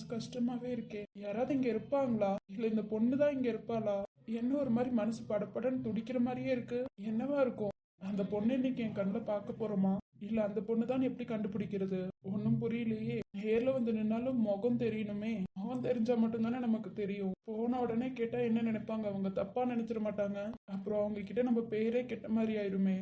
மனசு கஷ்டமாவே இருக்கே. யாராவது இங்க இருப்பாங்களா? இல்ல இந்த பொண்ணு தான் இங்க இருப்பாளா? என்ன ஒரு மாதிரி மனசு படபடன்னு துடிக்கிற மாதிரியே இருக்கு. என்னவா இருக்கும்? அந்த பொண்ணு இன்னைக்கு என் கண்ணில் பார்க்க போறோமா? இல்ல அந்த பொண்ணு தான் எப்படி கண்டுபிடிக்கிறது? ஒன்னும் புரியலையே. நேர்ல வந்து நின்னாலும் முகம் தெரியணுமே. முகம் தெரிஞ்சா மட்டும்தானே நமக்கு தெரியும். போன உடனே கேட்டா என்ன நினைப்பாங்க? அவங்க தப்பா நினைச்சிட மாட்டாங்க. அப்புறம் அவங்க கிட்ட நம்ம பேரே கெட்ட மாதிரி ஆயிருமே.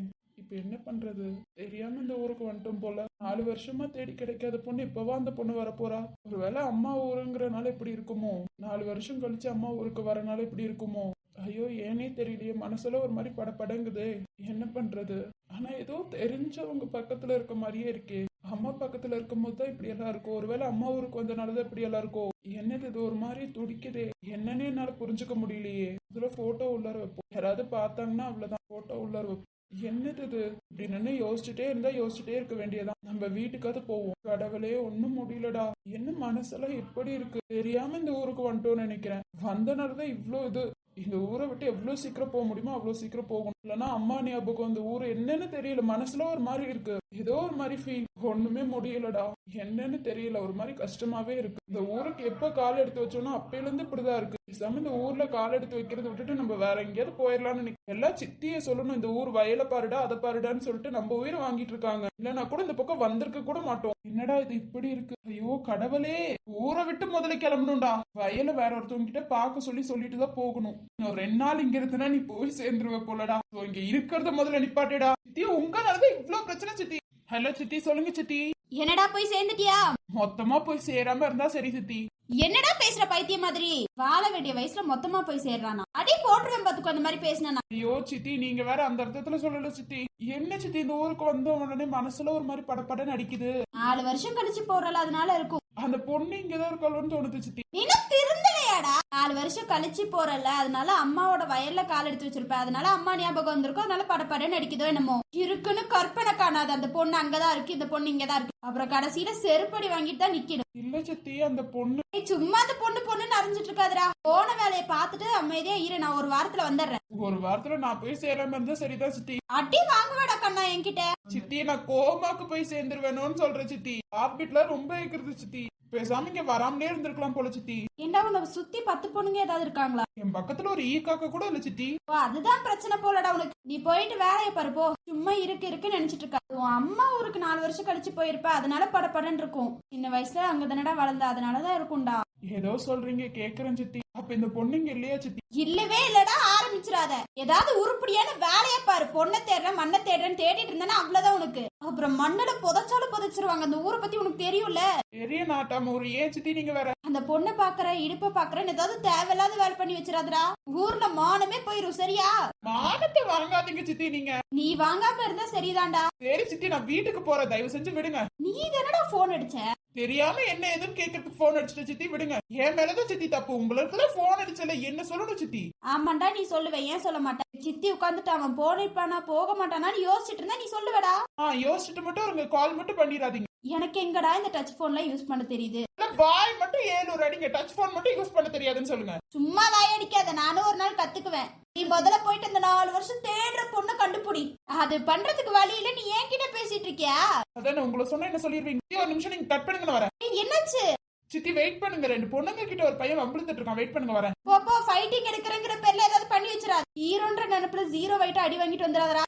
இப்ப என்ன பண்றது? தெரியாம இந்த ஊருக்கு வந்துட்டோம் போல. நாலு வருஷமா தேடி கிடைக்காத பொண்ணு இப்பவா அந்த பொண்ணு வரப்போறா? ஒருவேளை அம்மா ஊருங்கிறனால இப்படி இருக்குமோ? நாலு வருஷம் கழிச்சு அம்மா ஊருக்கு வரனால இப்படி இருக்குமோ? ஐயோ ஏனே தெரியலையே. மனசுல ஒரு மாதிரி படபடங்குதே என்ன பண்றது? ஆனா ஏதோ தெரிஞ்சவங்க பக்கத்துல இருக்க மாதிரியே இருக்கே. அம்மா பக்கத்துல இருக்கும்போது தான் இப்படி எல்லாம் இருக்கும். ஒருவேளை அம்மா ஊருக்கு வந்தனாலதான் இப்படி எல்லாம் இருக்கும். என்னது இது? ஒரு மாதிரி துடிக்குதே. என்னன்னு என்னால புரிஞ்சுக்க முடியலையே. இதுல போட்டோ உள்ளார வைப்போம். யாராவது பார்த்தாங்கன்னா அவ்வளவுதான். போட்டோ உள்ளார வைப்போம். என்னது இது? இப்படின்னு யோசிச்சுட்டே இருந்தா யோசிச்சுட்டே இருக்க வேண்டியதான் நம்ம வீட்டுக்காவது போவோம். கடவுளே ஒண்ணும் முடியலடா. என்ன மனசெல்லாம் எப்படி இருக்கு? தெரியாம இந்த ஊருக்கு வந்துட்டோம்னு நினைக்கிறேன். வந்தனாலதான் இவ்வளோ இது. இந்த ஊரை விட்டு எவ்வளவு சீக்கிரம் போக முடியுமோ அவ்வளவு சீக்கிரம் போகணும். இல்லைன்னா அம்மா ஞாபகம் இந்த ஊர் என்னன்னு தெரியல. மனசுல ஒரு மாதிரி இருக்கு. ஏதோ ஒரு மாதிரி ஃபீல் ஒண்ணுமே முடியலடா. என்னன்னு தெரியல. ஒரு மாதிரி கஷ்டமாவே இருக்கு. இந்த ஊருக்கு எப்ப கால் எடுத்து வச்சோம்னா அப்பையில இருந்து இப்படிதான் இருக்கு. பேசாம இந்த ஊர்ல கால் எடுத்து வைக்கிறத விட்டுட்டு நம்ம வேற எங்கேயாவது போயிடலாம்னு நினைக்கிறேன் எல்லாம் சித்திய சொல்லணும். இந்த ஊர் வயலை பாருடா அதை பாருடான்னு சொல்லிட்டு நம்ம உயிரை வாங்கிட்டு இருக்காங்க. இல்லைன்னா கூட இந்த பக்கம் வந்திருக்க கூட மாட்டோம். என்னடா இது இப்படி இருக்கு? ஐயோ கடவுளே. ஊரை விட்டு முதல்ல கிளம்பணும்டா. வயல வேற ஒருத்தவங்க கிட்ட பார்க்க சொல்லி சொல்லிட்டு தான் போகணும். இன்னும் ரெண்டு நாள் இங்க இருந்தனா நீ போய் சேர்ந்துருவ போலடா. இங்க இருக்கிறத முதல்ல நிப்பாட்டேடா. சித்தி உங்களாலதான் இவ்ளோ பிரச்சனை சித்தி. ஹலோ சித்தி சொல்லுங்க சித்தி. என்னடா போய் சேர்ந்துட்டியா? மொத்தமா போய் சேராம இருந்தா சரி சித்தி. என்னடா பேசுற பைத்தியம் மாதிரி? வாழ வேண்டிய வயசுல மொத்தமா போய் சேர்றானா? அடி போட்டுருவேன் பாத்துக்கோ அந்த மாதிரி பேசினா ஐயோ சித்தி நீங்க வேற அந்த அர்த்தத்துல சொல்லல சித்தி. என்ன சித்தி இந்த ஊருக்கு வந்த உடனே மனசுல ஒரு மாதிரி படபடன்னு அடிக்குது. நாலு வருஷம் கழிச்சு போறல அதனால இருக்கும். அந்த பொண்ணு இங்கதான் இருக்காளோன்னு தோணுது சித்தி. நீனும் திருந்தலையாடா நாலு வருஷம் கழிச்சு போறல அதனால அம்மாவோட வயல்ல கால் எடுத்து வச்சிருப்ப அதனால அம்மா ஞாபகம் வந்திருக்கும் அதனால படப்படன்னு அடிக்குதோ என்னமோ. இருக்குன்னு கற்பனை காணாது அந்த பொண்ணு அங்கதான் இருக்கு இந்த பொண்ணு இங்கதான் இருக்கு. அப்புறம் கடைசியில செருப்படி வாங்கிட்டு தான் நிக்கணும். இல்ல சித்தி அந்த பொண்ணு சும்மா அந்த பொண்ணு பொண்ணுன்னு அறிஞ்சிட்டு இருக்காதுடா. போன வேலையை பார்த்துட்டு அமைதியா இரு நான் ஒரு வாரத்துல வந்துடுறேன். ஒரு வாரத்துல நான் போய் சேராம இருந்தா சரிதான் சித்தி. அடி வாங்குவேடா கண்ணா என்கிட்ட. சித்தி நான் கோமாக்கு போய் சேர்ந்துருவேணும்னு சொல்றேன் சித்தி. ஹார்ட்பீட்ல ரொம்ப இருக்கிறது சித்தி. பேசாம இங்க வராமலே இருந்திருக்கலாம் போல சித்தி. ஏண்டா உன்னை சுத்தி பத்து பொண்ணுங்க ஏதாவது இருக்காங்களா? என் பக்கத்துல ஒரு ஈ காக்க கூட இல்ல சித்தி. ஓ அதுதான் பிரச்சனை போலடா உனக்கு. நீ போயிட்டு வேலையை பாரு போ. சும்மா இருக்கு இருக்கு நினைச்சிட்டு இருக்கா. உன் அம்மா ஊருக்கு நாலு வருஷம் கழிச்சு போயிருப்ப. அதனால படபடன்னு இருக்கும். சின்ன வயசுல அங்க தானடா வளர்ந்த. அதனாலதான் இருக்கும்டா. ஏதோ சொல்றீங்க கேக்குறேன் சித்தி. அப்ப இந்த பொண்ணு இங்க இல்லையா சித்தி? இல்லவே இல்லடா ஆரம்பிச்சிடாத. ஏதாவது உருப்படியான வேலையை பாரு. பொண்ணை தேடுறேன் மண்ணை தேடுறேன்னு தேடிட்டு இருந்தேன்னா அவ்வளவுதான் உனக்கு. அப்புறம் மண்ணுல புதைச்சாலும் புதைச்சிருவாங்க. அந்த ஊரை பத்தி உனக்கு தெரியும்ல? பெரிய நாட்டாம ஒரு ஏன் சித்தி நீங்க வேற? அந்த பொண்ணை பாக்குற இடுப்ப பாக்குறேன்னு ஏதாவது தேவையில்லாத வேலை பண்ணி வச்சிடாதடா. ஊர்ல மானமே போயிரும் சரியா? மானத்தை வாங்காதீங்க சித்தி நீங்க. நீ வாங்காம இருந்தா சரிதான்டா. சரி சித்தி நான் வீட்டுக்கு போறேன். தயவு செஞ்சு விடுங்க. நீ தானடா போன் அடிச்ச? தெரியாம என்ன ஏதுன்னு கேட்கறதுக்கு போன் அடிச்சுட்டு சித்தி விடுங்க. என் மேலதான் சித்தி தப்பு. உங்களுக்கு போன் அடிச்சல என்ன சொல்லணும் சித்தி? ஆமாண்டா நீ சொல்லுவ. ஏன் சொல்ல மாட்டேன் சித்தி உட்காந்துட்டு அவன் போனிருப்பானா போக மாட்டானான்னு யோசிச்சுட்டு இருந்தா நீ சொல்லுவடா. ஆ யோசிச்சுட்டு மட்டும் ஒரு கால் மட்டும் பண்ணிடாதீங்க. எனக்கு எங்கடா இந்த டச் போன்ல யூஸ் பண்ண தெரியுது? வாய் மட்டும் ஏழு அடிங்க. டச் போன் மட்டும் யூஸ் பண்ண தெரியாதுன்னு சொல்லுங்க. சும்மா வாயடிக்காத நானும் ஒரு நாள் கத்துக்குவேன். நீ முதல்ல போயிட்டு இந்த நாலு வருஷம் தேடுற பொண்ணு கண்டுபிடி. அது பண்றதுக்கு வழி இல்ல நீ என்கிட்ட பேசிட்டு இருக்கியா? அதான் உங்களை சொன்னா என்ன சொல்லிருவீங்க? ஒரு நிமிஷம் நீங்க கட் பண்ணுங்க வரேன். என்னாச்சு? சித்தி வெயிட் பண்ணுங்க. ரெண்டு பொண்ணுங்க கிட்ட ஒரு பையன் வம்பிழுத்துட்டு இருக்கான். வெயிட் பண்ணுங்க வரேன். போ போ ஃபைட்டிங் எடுக்கிறங்கிற பேர்ல ஏதாவது பண்ணி வச்சிடாத. ஹீரோன்ற நினைப்புல ஜீரோ வைட்டு அடி வாங்கிட்டு வந்துடாதடா.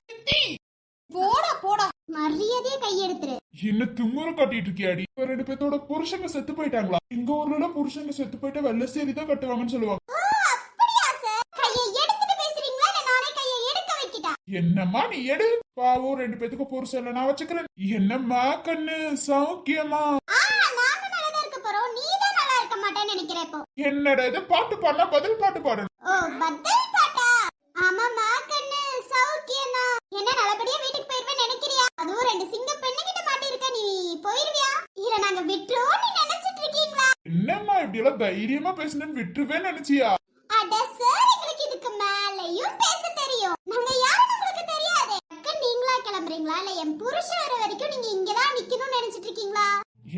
போடா போடா. மரியாதையே கையெடுத்துரு. என்ன திமுறை காட்டிட்டு இருக்கியாடி? ரெண்டு பேத்தோட புருஷங்க செத்து போயிட்டாங்களா? எங்க ஊர்ல புருஷங்க செத்து போயிட்டா வெள்ள சேரி தான் கட்டுவாங்கன்னு சொல்லுவாங்க. என்னம்மா நீ எடு? பாவம் ரெண்டு பேத்துக்கு புருஷன் நான் வச்சுக்கிறேன். என்னம்மா கண்ணு? சௌக்கியமா? ஆ நானும் நல்லா தான் இருக்க போறோம். நீ தான் நல்லா இருக்க மாட்டேன்னு நினைக்கிறேன் இப்போ. என்னடா இது? பாட்டு பாடனா பதில் பாட்டு பாடணும். ஓ பத்தல் பாட்டா? ஆமாமா கண்ணு சௌக்கியமா என்ன நல்லபடியா வீட்டுக்கு போயிருவேன் நினைக்கிறியா? அதுவும் ரெண்டு சிங்க பெண்ணு கிட்ட மாட்டிருக்க நீ போயிருவியா? இல்ல நாங்க விட்டுருவோம் நீ நினைச்சிட்டு இருக்கீங்களா? என்னம்மா இப்படி எல்லாம் தைரியமா பேசணும்னு விட்டுருவேன்னு நினைச்சியா? அட சார் எங்களுக்கு இதுக்கு மேலயும் பேச தெரியும். நாங்க யாருன்னு உங்களுக்கு தெரியாது. அக்கா நீங்களா கிளம்புறீங்களா? இல்ல என் புருஷன் வர வரைக்கும் நீங்க இங்கதான் நிக்கணும்னு நினைச்சிட்டு இருக்கீங்களா?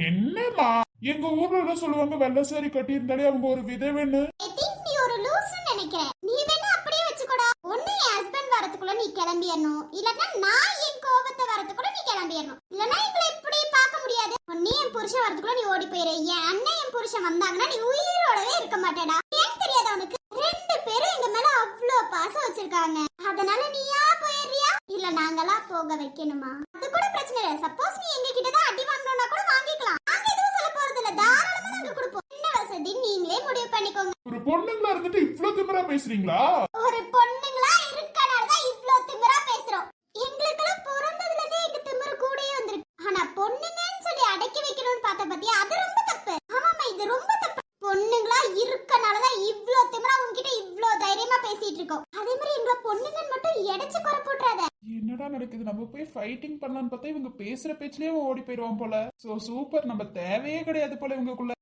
என்னம்மா? எங்க ஊர்ல எல்லாம் சொல்லுவாங்க? வெள்ளை சாரி கட்டி இருந்தாலே அவங்க ஒரு விதவைன்னு. ஐ திங்க் நீ ஒரு லூசுன்னு நினைக்கிறேன். நீ வேணா அப்படியே வச்சுக்கோடா. ஒண்ணு என் ஹஸ்பண்ட் வரதுக்குள்ள நீ கிளம்பிடணும். இல்லன்னா நான் என் கோபத்தை வரதுக்குள்ள நீ கிளம்பிடணும் இல்லனா எங்களை இப்படி பார்க்க முடியாது ஒண்ணு என் புருஷன் வரதுக்குள்ள நீ ஓடி போயிரு என் அண்ணன் என் புருஷன் வந்தாங்கன்னா நீ உயிரோடவே இருக்க மாட்டேடா ஏன் தெரியாது அவனுக்கு ரெண்டு பேரும் எங்க மேல அவ்ளோ பாசம் வச்சிருக்காங்க அதனால நீயா போயிடுறியா இல்ல நாங்களா போக வைக்கணுமா அது கூட பிரச்சனை இல்ல சப்போஸ் நீ எங்க கிட்ட தான் அடி வாங்கணும்னா கூட வாங்கிக்கலாம் நாங்க எதுவும் சொல்ல போறது இல்ல தாராளமா நாங்க கொடுப்போம் என்ன வசதி நீங்களே முடிவு பண்ணிக்கோங்க ஒரு பொண்ணுங்களா இருந்துட்டு இவ்ளோ திமிரா பேசுறீங்களா ஒரு பொண்ணுங்களா இருக்கனால தான் இவ்ளோ திமிரா பேசுறோம் எங்களுக்கெல்லாம் பிறந்ததுல இருந்தே எங்க திமிரு கூடயே வந்திருக்கு ஆனா பொண்ணுங்கன்னு சொல்லி அடக்கி வைக்கணும்னு பார்த்த பத்தியா அது ரொம்ப தப்பு ஆமாமா இது ரொம்ப தப்பு. பொண்ணுங்களா இருக்கனால தான் இவ்ளோ திமிரா உங்ககிட்ட இவ்ளோ தைரியமா பேசிட்டு இருக்கோம். அதே மாதிரி எங்களை பொண்ணுங்கன்னு மட்டும் எடைச்சு குறை போட்டுறாத. என்னடா நடக்குது? நம்ம போய் ஃபைட்டிங் பண்ணலாம்னு பார்த்தா இவங்க பேசுற பேச்சுலயே ஓடி போயிடுவான் போல. சோ சூப்பர் நம்ம தேவையே கிடையாது போல இவங்களுக்குள்ள.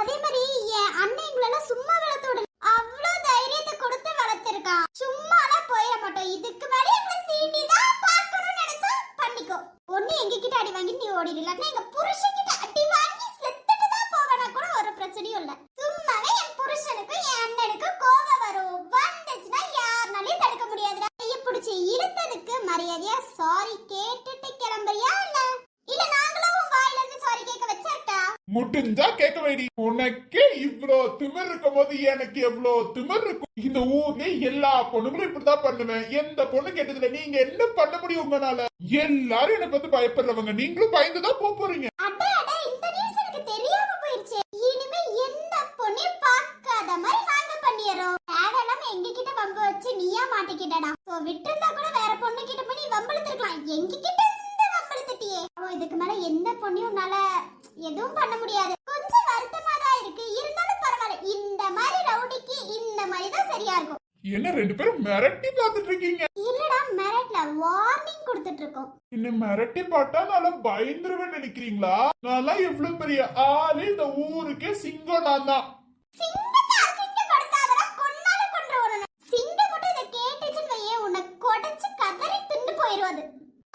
அதே மாதிரி என் அண்ணன் எங்களெல்லாம் சும்மா வளர்த்து விடல அவ்வளவு தைரியத்தை கொடுத்து வளர்த்திருக்கான். சும்மாலாம் போயிட மாட்டோம். இதுக்கு மேல எங்களை சீண்டி தான் ஒண்ணு எங்க கிட்ட அடி வாங்கி நீ ஓடிடு. எங்க புருஷன் கிட்ட அடி வாங்கி செத்துட்டு தான் போகணும் கூட ஒரு பிரச்சனையும் இல்ல. சும்மாவே என் புருஷனுக்கும் என் அண்ணனுக்கும் கோபம் வரும். வந்துச்சுன்னா யாருனாலையும் தடுக்க முடியாதுடா. கையை பிடிச்சி இழுத்ததுக்கு மரியாதையா சாரி கேட்டுட்டு கிளம்புறியா இல்ல இல்ல நாங்களும் உன் வாயில இருந்து சாரி கேட்க வச்சிருட்டா முடிஞ்சா கேட்க வேடி உனக்கே இவ்வளோ திமிர் இருக்கும் போது எனக்கு எவ்வளோ திமிர் இருக்கும்? இந்த ஊர்ல எல்லா பொண்ணுங்களும் இப்படிதான் பண்ணுவேன். எந்த பொண்ணு கேட்டதுல நீங்க என்ன பண்ண முடியும் உங்களால? எல்லாரும் எனக்கு வந்து பயப்படுறவங்க. நீங்களும் பயந்துதான் போக போறீங்க. எங்ககிட்ட இந்த எனக்கு பார்க்காத மாதிரி பண்ணிடுறோம். வம்பு வச்சு நீயா மாட்டிக்கிட்டடா. விட்டு இருந்தா கூட வேற பொண்ணு கிட்ட போய் நீ வம்பிழுத்திருக்கலாம் எங்ககிட்ட கிட்ட இருந்து வம்பிழுத்துட்டியே ஓ இதுக்கு மேல எந்த பொண்ணையும் உன்னால எதுவும் பண்ண முடியாது. கொஞ்சம் வருத்தமா தான் இருக்கு. இருந்தாலும் பரவாயில்ல. இந்த மாதிரி ரவுடிக்கு இந்த மாதிரி தான் சரியா இருக்கும். என்ன ரெண்டு பேரும் மிரட்டி பார்த்துட்டு இருக்கீங்க? இல்லடா மெரட்ல வார்னிங் கொடுத்துட்டு இருக்கோம் என்ன மிரட்டி பார்த்தா நல்லா பயந்துருவேன் நினைக்கிறீங்களா? நான் எவ்வளவு பெரிய ஆளு? இந்த ஊருக்கே சிங்கம் நான் தான். சிங்கம் மட்டும் இதை கேட்டுச்சுன்னு வையேன், உன்னை கொடைச்சு கதறி தின்னு போயிரும் அது.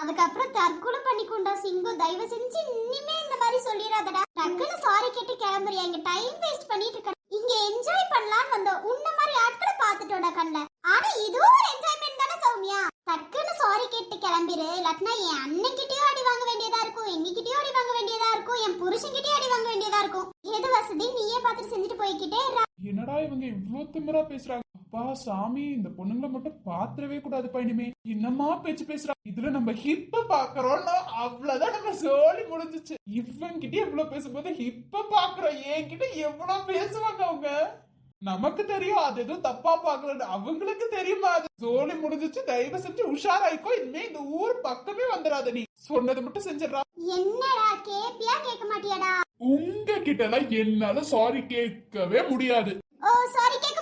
அதுக்கப்புறம் தற்கொலை பண்ணிக்கொண்டா சிங்கம் தயவு செஞ்சு இனிமே இந்த மாதிரி சொல்லிடாதடா. டக்குன்னு சாரி கேட்டு கிளம்புறியா? இங்க டைம் வேஸ்ட் பண்ணிட்டு இருக்க. இங்க என்ஜாய் பண்ணலாம்னு வந்தோம் உன்ன மாதிரி ஆட்களை பாத்துட்டோட கண்ண. ஆனா இதுவும் ஒரு என்ஜாய்மெண்ட் தானே சௌமியா? டக்குன்னு சாரி கேட்டு கிளம்பிரு. இல்லாட்டினா என் அண்ணன்கிட்டயோ அடி வாங்க வேண்டியதா இருக்கும். எங்ககிட்டயோ அடி வாங்க வேண்டியதா இருக்கும். என் புருஷன்கிட்டயோ அடி வாங்க வேண்டியதா இருக்கும். எது வசதி? நீயே பார்த்துட்டு செஞ்சுட்டு போய்கிட்டே என்னடா இவங்க இவ்வளவு திமிரா பேசுறாங்க? அப்பா சாமி இந்த பொண்ணுங்களை மட்டும் பாத்திரவே கூடாது இனிமே. என்னமா பேச்சு பேசுறா? இதுல நம்ம ஹிப்ப பாக்குறோம்னா அவ்வளவுதான் நம்ம சோழி முடிஞ்சுச்சு. இவங்கிட்ட எவ்வளவு பேசும்போது ஹிப்ப பாக்குறோம் என்கிட்ட எவ்வளவு பேசுவாங்க அவங்க? நமக்கு தெரியும் அது எதுவும் தப்பா பாக்குறது அவங்களுக்கு தெரியுமா? அது சோழி முடிஞ்சுச்சு தயவு செஞ்சு உஷாராய்க்கோ. இனிமே இந்த ஊர் பக்கமே வந்துடாத நீ. சொன்னதை மட்டும் செஞ்சிடறா. என்னடா கேப்பியா கேட்க மாட்டியாடா? உங்க கிட்ட எல்லாம் என்னால சாரி கேட்கவே முடியாது. ஓ சாரி கேட்க முடியாது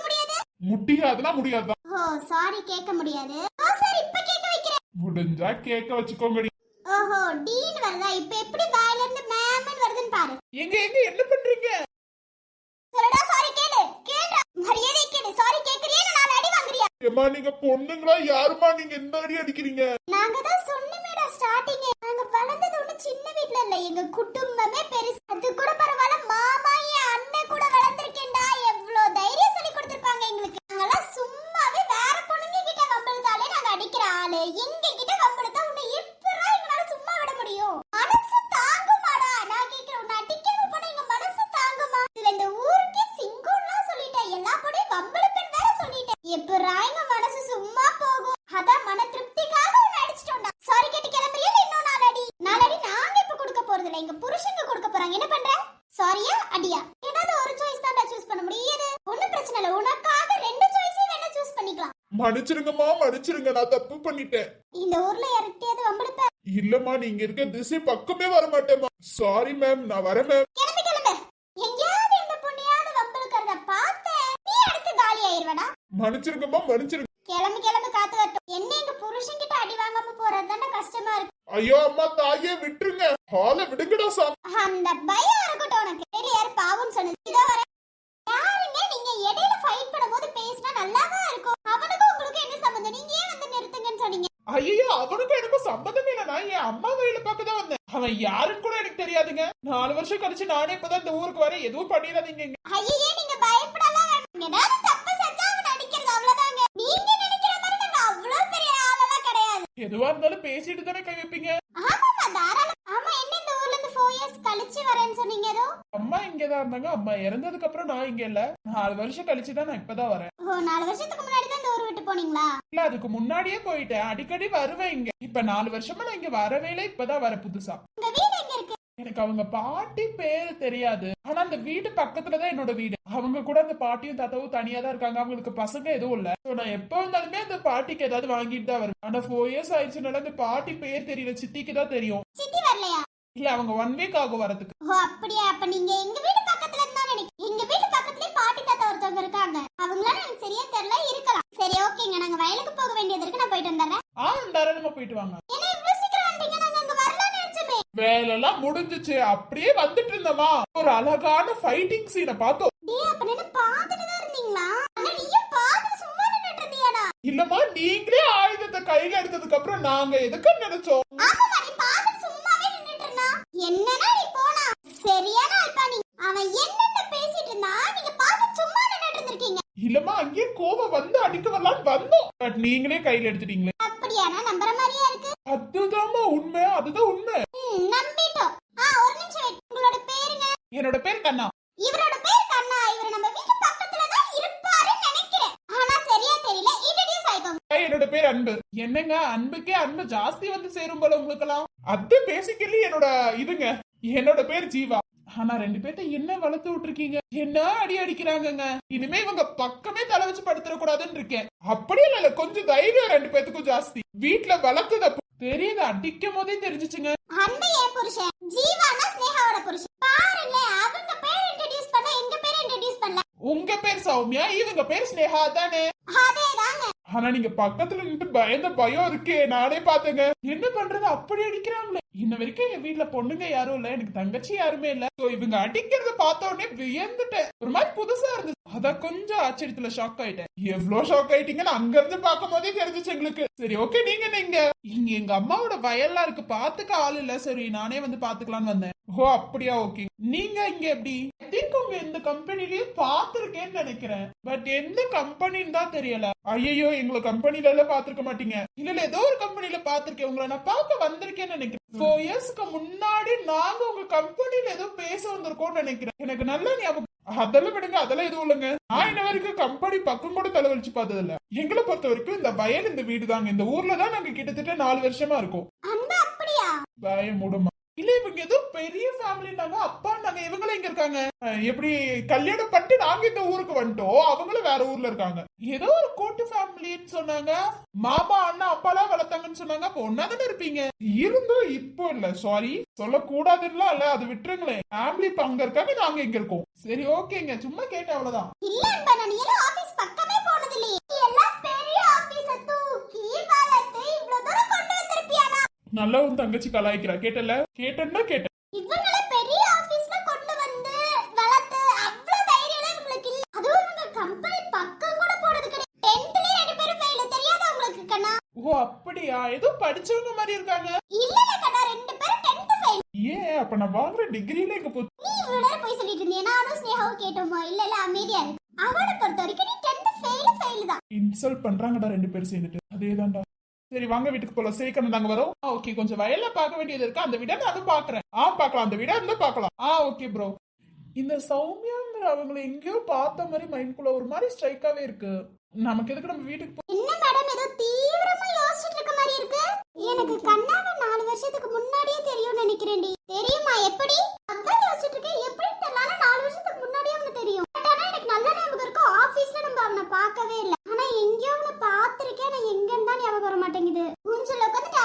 முடியாதுன்னா முடியாதுதான். ஓ சாரி கேட்க முடியாது. ஓ சாரி இப்ப கேட்க வைக்கிறேன். முடிஞ்சா கேட்க வச்சுக்கோங்கடி. ஓஹோ டீன் வருதா? இப்ப எப்படி வாயில இருந்து மேமன் வருதுன்னு பாரு. எங்க எங்க என்ன பண்றீங்க? சொல்லடா சாரி கேளு. கேளுடா. மரியாதை கேளு. சாரி கேக்குறியா? இல்ல அடி வாங்குறியா? ஏமா நீங்க பொண்ணுங்களா? யாருமா நீங்க இந்த அடி அடிக்கிறீங்க? நாங்க தான் சொன்னமேடா ஸ்டார்டிங் நாங்க வளர்ந்தது ஒண்ணு சின்ன வீட்ல இல்ல. எங்க குடும்பமே பெருசு. அது கூட பரவாயில்ல மாமா என் அண்ணன் கூட வளர்ந்திருக்கேன்டா. எவ்வளவு தைரியம். கொடுப்பாங்க எங்களுக்கு. நாங்கெல்லாம் சும்மாவே வேற பொண்ணுங்க கிட்ட வம்பிழுத்தாலே நாங்க அடிக்கிற ஆளு. எங்க கிட்ட வம்பிழுத்தா உன்னை எப்படா எங்களால சும்மா விட முடியும்? மனசு தாங்குமாடா நான் கேக்குறேன் உன்னை அடிக்காம போனா எங்க மனசு தாங்குமா இதுல இந்த ஊருக்கே சிங்கம்லாம் சொல்லிட்டேன் எல்லா பொண்ணையும் வம்பிழுப்பேன் வேற சொல்லிட்டேன் எப்படா எங்க மனசு சும்மா போகும் அதான் மன திருப்திக்காக உன்னை அடிச்சிட்டோம்டா சாரி கேட்டு கிளம்புறியா இல்ல இன்னும் நாலடி நாலடி நாங்க இப்ப கொடுக்க போறது இல்ல எங்க புருஷங்க கொடுக்க போறாங்க என்ன பண்ற சாரியா அடியா ஏதாவது ஒரு சாய்ஸ் தான்டா சூஸ் பண்ண முடியும் எது ஒண்ணும் பிரச்சனை இல்ல உனக்காக ரெண்டு சாய்ஸையும் வேணா சூஸ் பண்ணிக்கலாம் மன்னிச்சிருங்கம்மா மன்னிச்சிருங்க. நான் தப்பு பண்ணிட்டேன். இந்த ஊர்ல யார்கிட்டயாவது வம்பிழுப்ப இல்லம்மா நீங்க இருக்க திசை பக்கமே வர மாட்டேம்மா சாரி மேம் நான் வரேன் மேம் கிளம்பு கிளம்பு. எங்கேயாவது எந்த பொண்ணையாவது வம்பிழுக்கிறத பார்த்த நீ அடுத்து காலி ஆயிருவடா. மன்னிச்சிருங்கம்மா மன்னிச்சிருங்க. கிளம்பு கிளம்பு காத்து வரட்டும். என்ன எங்க புருஷன் கிட்ட அடி வாங்காம போறது தானே கஷ்டம் ஐயோ அம்மா தாயே விட்டுருங்க. ஹால விடுங்கடா சாமி. அந்த பயம் இருக்கட்டும் உனக்கு வெளிய யாரு பாவம் சொன்னது இதோ வர யாருங்க நீங்க இடையில ஃபைட் பண்ணும்போது பேசினா நல்லாவா இருக்கும் அவனுக்கும் உங்களுக்கு என்ன சம்பந்தம் நீங்க ஏன் வந்து நிறுத்துங்கன்னு சொன்னீங்க ஐயோ அவனுக்கும் எனக்கும் சம்பந்தமே இல்ல நான் என் அம்மா வயல பார்க்க தான் வந்தேன் அவன் யாருன்னு கூட எனக்கு தெரியாதுங்க நாலு நானே இப்பதான் இந்த ஊருக்கு வரேன். எதுவும் பண்ணிடாதீங்க. ஐயே நீங்க பயப்படலாம் ஏதாவது தப்பு செஞ்சா அவன் நடிக்கிறது அவ்வளவுதாங்க. நீங்க நினைக்கிற மாதிரி நாங்க அவ்வளவு பெரிய ஆளெல்லாம் கிடையாது. எதுவா இருந்தாலும் பேசிட்டு தானே கை வைப்பீங்க. ஆமாமா தாராளம். ஆமா என்ன இந்த ஊர்ல இருந்து ஃபோர் இயர்ஸ் கழிச்சு வரேன்னு சொன்னீங்க ஏதோ? அம்மா இங்கதான் இருந்தாங்க. அம்மா இறந்ததுக்கு அப்புறம் நான் இங்க இல்ல. நாலு வருஷம் கழிச்சு தான் நான் இப்பதான் வரேன். ஓ நாலு வருஷத்துக்கு முன்னாடி தான் இந்த ஊர் விட்டு போனீங்களா? இல்ல அதுக்கு முன்னாடியே போயிட்டேன். அடிக்கடி வருவேன் இங்க. இப்ப நாலு வருஷமா நான் இங்க வரவே இல்ல இப்பதான் வரேன் புதுசா. உங்க வீடு எனக்கு அவங்க பாட்டி பேரு தெரியாது. ஆனா அந்த வீட்டு பக்கத்துலதான் என்னோட வீடு. அவங்க கூட அந்த பாட்டியும் தாத்தாவும் தனியா தான் இருக்காங்க. அவங்களுக்கு பசங்க எதுவும் இல்ல. நான் எப்ப வந்தாலுமே அந்த பாட்டிக்கு ஏதாவது வாங்கிட்டு தான் வருவேன் ஆனா ஃபோர் இயர்ஸ் ஆயிடுச்சுனால அந்த பாட்டி பேர் தெரியல. சித்திக்கு தான் தெரியும். சித்தி வரலையா? இல்ல அவங்க ஒன் வீக் ஆகும் வரதுக்கு. ஓ அப்படியா? அப்ப நீங்க எங்க வீட்டு பக்கத்துல இருந்தா நினைக்கிறேன். எங்க வீட்டு பக்கத்துலயே பாட்டி தாத்தா ஒருத்தவங்க இருக்காங்க. அவங்களால எனக்கு சரியா தெரியல இருக்கலாம். சரி ஓகேங்க நாங்க வயலுக்கு போக வேண்டியது இருக்கு. நான் போயிட்டு வந்துடுறேன். ஆ தாராளமா போயிட்டு வாங்க. ஏன்னா இவ்வளவு சீக்கிரம் வரலாம்னு வேலையெல்லாம் முடிஞ்சுச்சு. அப்படியே வந்துட்டு இருந்தோமா ஒரு அழகான ஃபைட்டிங் சீனை பார்த்தோம். இல்லம்மா நீங்களே ஆயுதத்தை கையில எடுத்ததுக்கு அப்புறம் நாங்க எதுக்கு நினைச்சோம். என்னன்னா நீ போனா? சரியான ஆள்பா நீ. அவன் என்னென்ன பேசிட்டு இருந்தா நீங்க பார்த்துட்டு சும்மா நின்னுட்டு இருந்திருக்கீங்க. இல்லம்மா அங்கேயே கோபம் வந்து அடிக்க வரலான்னு வந்தோம். பட் நீங்களே கையில எடுத்துட்டீங்களே அப்படியானா நம்புற மாதிரியா இருக்கு அதுதாம்மா உண்மை அதுதான் உண்மை ம், நம்பிட்டோம் ஆ ஒரு நிமிஷம் wait. உங்களோட பேருங்க என்னோட பேர் கண்ணா இவரோட பேர் கண்ணா இவர் நம்ம வீட்டு பக்கத்துல தான் இருப்பாருன்னு நினைக்கிறேன் ஆனா சரியா தெரியல இன்ட்ரடியூஸ் ஆயிக்கோங்க ஏய், என்னோட பேர் அன்பு என்னங்க அன்புக்கே அன்பு சேரும் போல உங்களுக்கெல்லாம்? அது பேசிக்கலி என்னோட இதுங்க. என்னோட பேர் ஜீவா. ஆனா ரெண்டு பேர்த்த என்ன வளர்த்து விட்டுருக்கீங்க? என்ன அடி அடிக்கிறாங்கங்க? இனிமே இவங்க பக்கமே தலை வச்சு படுத்துற கூடாதுன்னு இருக்கேன். அப்படியே இல்ல கொஞ்சம் தைரியம் ரெண்டு பேத்துக்கும் ஜாஸ்தி. வீட்டுல வளர்த்தத தெரியுது அடிக்கும் போதே தெரிஞ்சுச்சுங்க. அன்பு என் புருஷன் ஜீவானா ஸ்னேகாவோட புருஷன். பாருங்களேன் அவங்க பேர் இன்ட்ரடியூஸ் பண்ண எங்க பேர் இன்ட்ரடியூஸ் பண்ணல? உங்க பேர் சௌமியா இவங்க பேர் ஸ்னேகா தானே ஆனா நீங்க பக்கத்துல நின்று பயந்த பயம் இருக்கே நானே பாத்தேங்க. என்ன பண்றது? அப்படி அடிக்கிறாங்களே இன்ன வரைக்கும் என் வீட்ல பொண்ணுங்க யாரும் இல்ல எனக்கு தங்கச்சி யாருமே இல்ல. சோ இவங்க அடிக்கிறத பார்த்த உடனே வியந்துட்டேன். ஒரு மாதிரி புதுசா இருந்துச்சு. அத கொஞ்சம் ஆச்சரியத்துல ஷாக் ஆயிட்டேன். எவ்வளவு ஷாக் ஆயிட்டீங்கன்னு அங்க இருந்து பார்க்கும் போதே தெரிஞ்சுச்சு எங்களுக்கு. சரி ஓகே நீங்க நீங்க இங்க எங்க அம்மாவோட வயல்லாம் இருக்கு. பாத்துக்க ஆள் இல்ல. சரி நானே வந்து பாத்துக்கலாம்னு வந்தேன். ஓ அப்படியா? ஓகே நீங்க இங்க எப்படி? I உங்க இந்த கம்பெனிலயே பாத்திருக்கேன்னு நினைக்கிறேன். பட் எந்த கம்பெனின்னு தான் தெரியல. ஐயோ எங்களை கம்பெனில எல்லாம் பாத்திருக்க மாட்டீங்க. இல்ல ஏதோ ஒரு கம்பெனில பாத்திருக்கேன் உங்களை நான் பார்க்க வந்திருக்கேன்னு நினைக்கிறேன். ஃபோர் இயர்ஸ்க்கு முன்னாடி நாங்க உங்க கம்பெனில ஏதோ பேச வந்திருக்கோம்னு நினைக்கிறேன். எனக்கு நல்ல ஞாபகம். அதெல்லாம் விடுங்க அதெல்லாம் எதுவும் இல்லைங்க. நான் இன்ன வரைக்கும் கம்பெனி பக்கம் கூட தலைவலிச்சு பார்த்தது இல்ல எங்களை பொறுத்த வரைக்கும் இந்த வயல் இந்த வீடு தாங்க இந்த ஊர்ல தான் நாங்க கிட்டத்தட்ட நாலு வருஷமா இருக்கோம். வாய மூடுமா? இல்ல இவங்க ஏதோ பெரிய ஃபேமிலினாங்க அப்பா நாங்க இவங்களும் இங்க இருக்காங்க? எப்படி கல்யாணம் பண்ணிட்டு நாங்க இந்த ஊருக்கு வந்துட்டோம். அவங்களும் வேற ஊர்ல இருக்காங்க. ஏதோ ஒரு கூட்டு ஃபேமிலின்னு சொன்னாங்க. மாமா அண்ணா அப்பா எல்லாம் வளர்த்தாங்கன்னு சொன்னாங்க. அப்ப ஒன்னா தானே இருப்பீங்க? இருந்தும் இப்போ இல்ல. சாரி சொல்லக்கூடாதுன்னா இல்ல. அது விட்டுருங்களேன். ஃபேமிலி இப்ப அங்க இருக்காங்க நாங்க இங்க இருக்கோம். சரி ஓகேங்க. சும்மா கேட்டேன் அவ்வளவுதான். இல்ல நல்லா உன் தங்கச்சி கலாய்க்கிறா. கேட்டல? கேட்டேன்னா கேட்டேன். இவங்கள பெரிய ஆபீஸ்ல கொண்டு வந்து வளர்த்து அவ்வளவு தைரியம் உங்களுக்கு இல்ல. அதுவும் இவங்க கம்பெனி பக்கம் கூட போனது கிடையாது. டென்த்லயே ரெண்டு பேரும் ஃபெயில் தெரியாதா உங்களுக்கு கண்ணா? ஓ அப்படியா? ஏதோ படிச்சவங்க மாதிரி இருக்காங்க. இல்ல இல்ல கண்ணா. ரெண்டு பேரும் டென்த் ஃபெயில் ஏன்? அப்ப நான் வாங்குற டிகிரில இங்க போச்சு நீ இவ்வளவு போய் சொல்லிட்டு நானும் கேட்டோமா? இல்ல இல்ல அமைதியா இருக்கு அவளை பொறுத்த வரைக்கும் நீ டென்த் ஃபெயில் ஃபெயில் தான். இன்சல்ட் பண்றாங்கடா ரெண்டு பேரும் சேர்ந்துட்டு. அதேதான்டா. சரி வாங்க வீட்டுக்கு போலாம். சீக்கிரம் தாங்க வரும். ஓகே கொஞ்சம் வயல்ல பார்க்க வேண்டியது இருக்கு. அந்த விட நானும் பாக்குறேன் ஆ பாக்கலாம் அந்த விட இருந்தா பாக்கலாம் ஆ ஓகே ப்ரோ இந்த சௌமியாங்கிற அவங்கள எங்கேயோ பார்த்த மாதிரி மைண்ட்குள்ள ஒரு மாதிரி ஸ்ட்ரைக்காவே இருக்கு. நமக்கு எதுக்கு நம்ம வீட்டுக்கு என்ன மேடம் ஏதோ தீவிரமா யோசிச்சுட்டு இருக்க மாதிரி இருக்கு? எனக்கு கண்ணாவை நாலு வருஷத்துக்கு முன்னாடியே தெரியும்னு நினைக்கிறேன்டி. தெரியுமா? எப்படி? அதான் யோசிச்சுட்டு இருக்கேன். எப்படி தெரியல நாலு வருஷத்துக்கு முன்னாடியே அவனுக்கு தெரியும். பட் ஆனா எனக்கு நல்ல ஞாபகம் இருக்கு. ஆபீஸ்ல நம்ம அவனை பார்க்கவே இல்ல. ஆனா எங்கேயோ அவனை பார்த்திருக்கேன். நான் எங்கன்னு தான் ஞாபகம் வர மாட்டேங்குது. ஊஞ்சல் உட்காந்துட்டு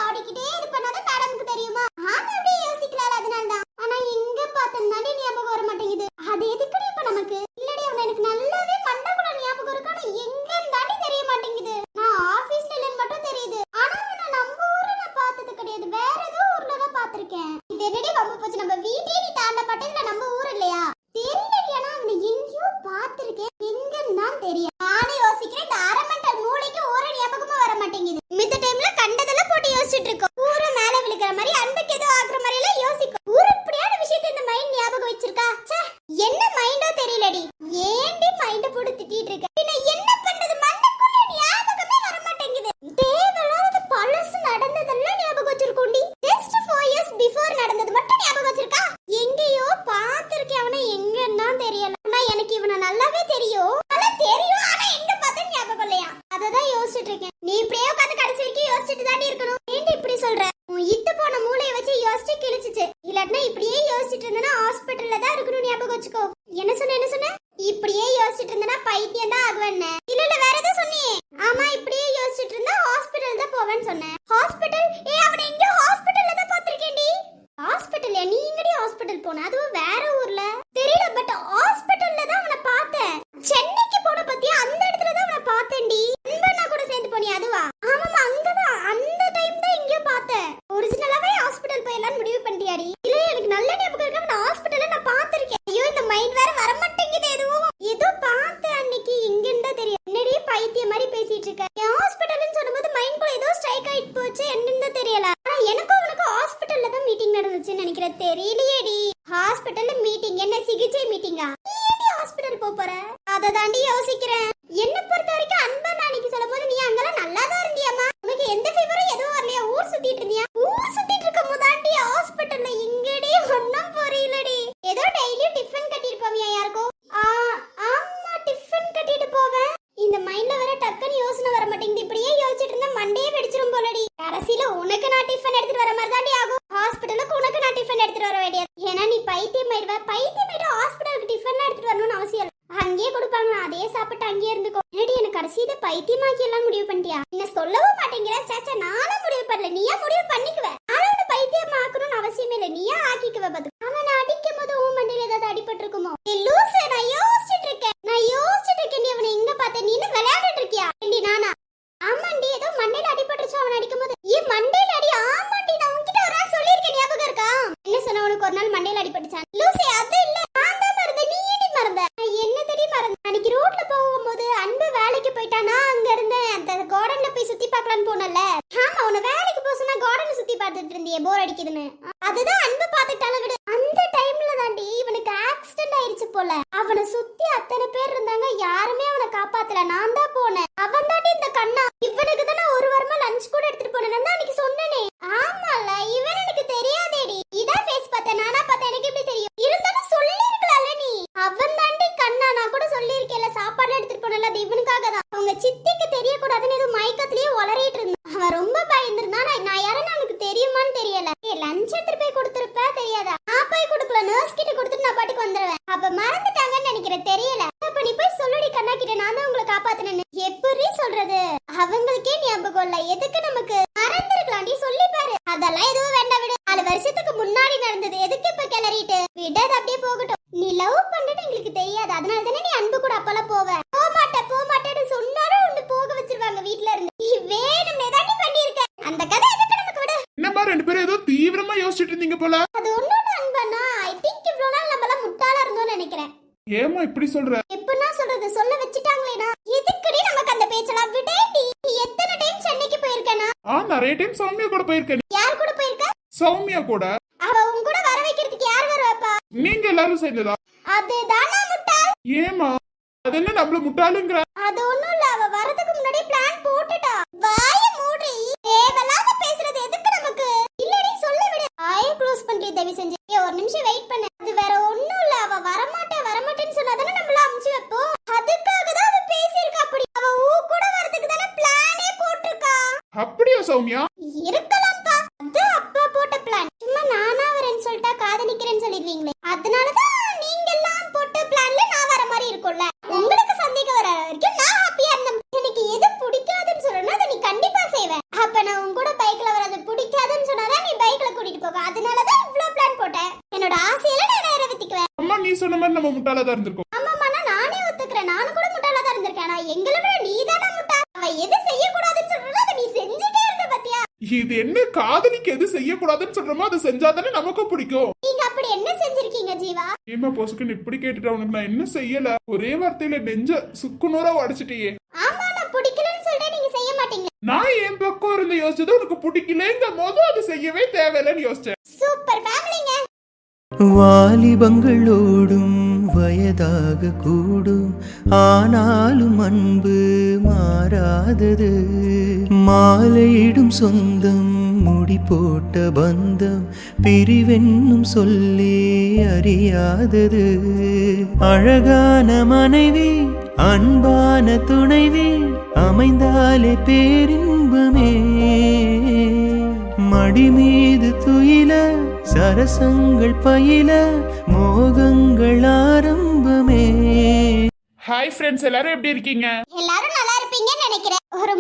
ஏதோ தீவிரமா யோசிச்சுட்டு இருந்தீங்க போல. அது ஒண்ணும் அன்பனா ஐ திங்க் இவ்வளவு நாள் நம்ம எல்லாம் முட்டாளா இருந்தோம்னு நினைக்கிறேன். ஏமா இப்படி சொல்ற? எப்பனா சொல்றது? சொல்ல வச்சிட்டாங்களேடா எதுக்குடி நமக்கு அந்த பேச்சலாம் விடேடி எத்தனை டைம் சென்னைக்கு போயிருக்கேனா ஆ நிறைய டைம் சௌமியா கூட போயிருக்கேன். யார் கூட போயிருக்க? சௌமியா கூட? அவ உன் கூட வர வைக்கிறதுக்கு யார் வருவாப்பா? நீங்க எல்லாரும் சேர்ந்ததா அதுதானா முட்டாள்? ஏமா அது என்ன நம்மள முட்டாளுங்கற? அது ஒண்ணும் இல்ல. அவ வரதுக்கு முன்னாடி பிளான் போட்டுட்டா. வாய மூடி. தேவலாத பேசுறது எதுக்கு நமக்கு? தயவு செஞ்சு ஒரு நிமிஷம் வெயிட் பண்ணு. அது வேற ஒண்ணும் இல்ல. அவ வரமாட்டேன் வரமாட்டேன்னு சொன்னா தானே நம்மள அமுச்சு வைப்போம். அதுக்காக தான் அவ பேசியிருக்கா அப்படி. அவ ஊ கூட வரதுக்கு தானே பிளானே போட்டிருக்கா. அப்படியா சௌமியா? இருக்கலாம். செய்யக்கூடாதுன்னு சொல்றோமோ அதை செஞ்சாதானே நமக்கும் பிடிக்கும். நீங்க அப்படி என்ன செஞ்சிருக்கீங்க ஜீவா? ஏமா பொசுக்குன்னு இப்படி கேட்டுட்டு உனக்கு நான் என்ன செய்யல? ஒரே வார்த்தையில நெஞ்ச சுக்குநூறா உடைச்சிட்டியே. ஆமா நான் பிடிக்கலன்னு சொல்றேன் நீங்க செய்ய மாட்டீங்க. நான் என் பக்கம் இருந்து யோசிச்சது உனக்கு பிடிக்கலங்கும் போது அது செய்யவே தேவையில்லைன்னு யோசிச்சேன். சூப்பர் ஃபேமிலிங்க வாலிபங்களோடும் வயதாக கூடும். ஆனாலும் அன்பு மாறாதது. மாலையிடும் சொந்தம் முடி போட்ட பந்தம் பிரிவென்னும் சொல்லி அறியாதது. அழகான மனைவி அன்பான துணைவி அமைந்தாலே பேரின்பமே. மடி மீது துயில சரசங்கள் பயில மோகங்கள் ஆரம்பமே. ஹாய் ஃப்ரெண்ட்ஸ் எல்லாரும் எப்படி இருக்கீங்க? எல்லாரும் நல்லா இருப்பீங்கன்னு நினைக்கிறேன். ஒரு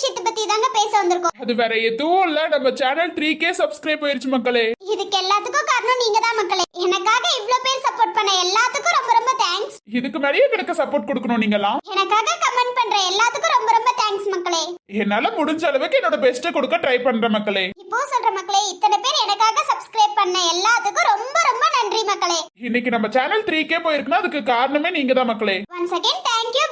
விஷயத்தை பத்தி தாங்க பேச வந்திருக்கோம். அது வேற எதுவும் இல்ல. நம்ம சேனல் த்ரீ கே சப்ஸ்கிரைப் போயிருச்சு மக்களே. இதுக்கு எல்லாத்துக்கும் காரணம் நீங்க தான் மக்களே. எனக்காக இவ்ளோ பேர் சப்போர்ட் பண்ண எல்லாத்துக்கும் ரொம்ப ரொம்ப தேங்க்ஸ் இதுக்கு மேலேயே எனக்கு சப்போர்ட் கொடுக்கணும் நீங்களாம் எனக்காக கமெண்ட் பண்ற எல்லாத்துக்கும் ரொம்ப ரொம்ப தேங்க்ஸ் மக்களே. என்னால முடிஞ்ச அளவுக்கு என்னோட பெஸ்ட்டை கொடுக்க ட்ரை பண்றேன் மக்களே. இப்போ சொல்ற மக்களே இத்தனை பேர் எனக்காக சப்ஸ்கிரைப் பண்ண எல்லாத்துக்கும் ரொம்ப ரொம்ப நன்றி மக்களே. இன்னைக்கு நம்ம சேனல் த்ரீ கே போயிருக்குன்னா அதுக்கு காரணமே நீங்க தான் மக்களே ஒன்ஸ் அகைன் தேங்க்யூ